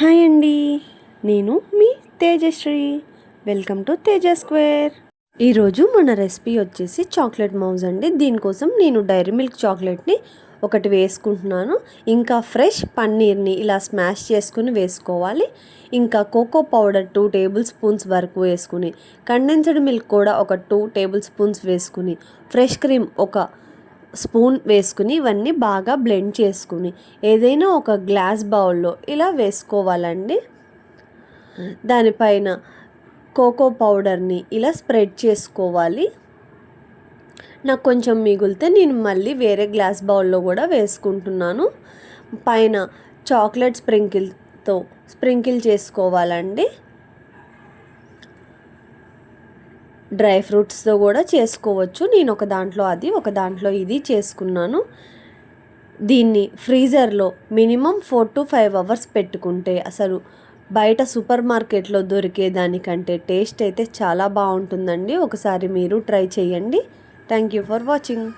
Hi అండి. నేను మీ Tejashree. Welcome to Teja square. ఈరోజు మన రెసిపీ వచ్చేసి చాక్లెట్ మౌజ్ అండి. దీనికోసం నేను డైరీ మిల్క్ చాక్లెట్ని ఒకటి వేసుకుంటున్నాను. ఇంకా ఫ్రెష్ పన్నీర్ని ఇలా స్మాష్ చేసుకుని వేసుకోవాలి. ఇంకా cocoa powder two tablespoons వరకు వేసుకుని కండెన్స్డ్ మిల్క్ కూడా ఒక టూ టేబుల్ స్పూన్స్ వేసుకుని ఫ్రెష్ క్రీమ్ ఒక స్పూన్ వేసుకుని ఇవన్నీ బాగా బ్లెండ్ చేసుకుని ఏదైనా ఒక గ్లాస్ బౌల్లో ఇలా వేసుకోవాలండి. దానిపైన కోకో పౌడర్ని ఇలా స్ప్రెడ్ చేసుకోవాలి. నాకు కొంచెం మిగిలితే నేను మళ్ళీ వేరే గ్లాస్ బౌల్లో కూడా వేసుకుంటున్నాను. పైన చాక్లెట్ స్ప్రింకిల్తో స్ప్రింకిల్ చేసుకోవాలండి. డ్రై ఫ్రూట్స్తో కూడా చేసుకోవచ్చు. నేను ఒక దాంట్లో అది ఒక దాంట్లో ఇది చేసుకున్నాను. దీన్ని ఫ్రీజర్లో minimum four to five hours పెట్టుకుంటే అసలు బయట సూపర్ మార్కెట్లో దొరికే దానికంటే టేస్ట్ అయితే చాలా బాగుంటుందండి. ఒకసారి మీరు ట్రై చేయండి. Thank you for watching.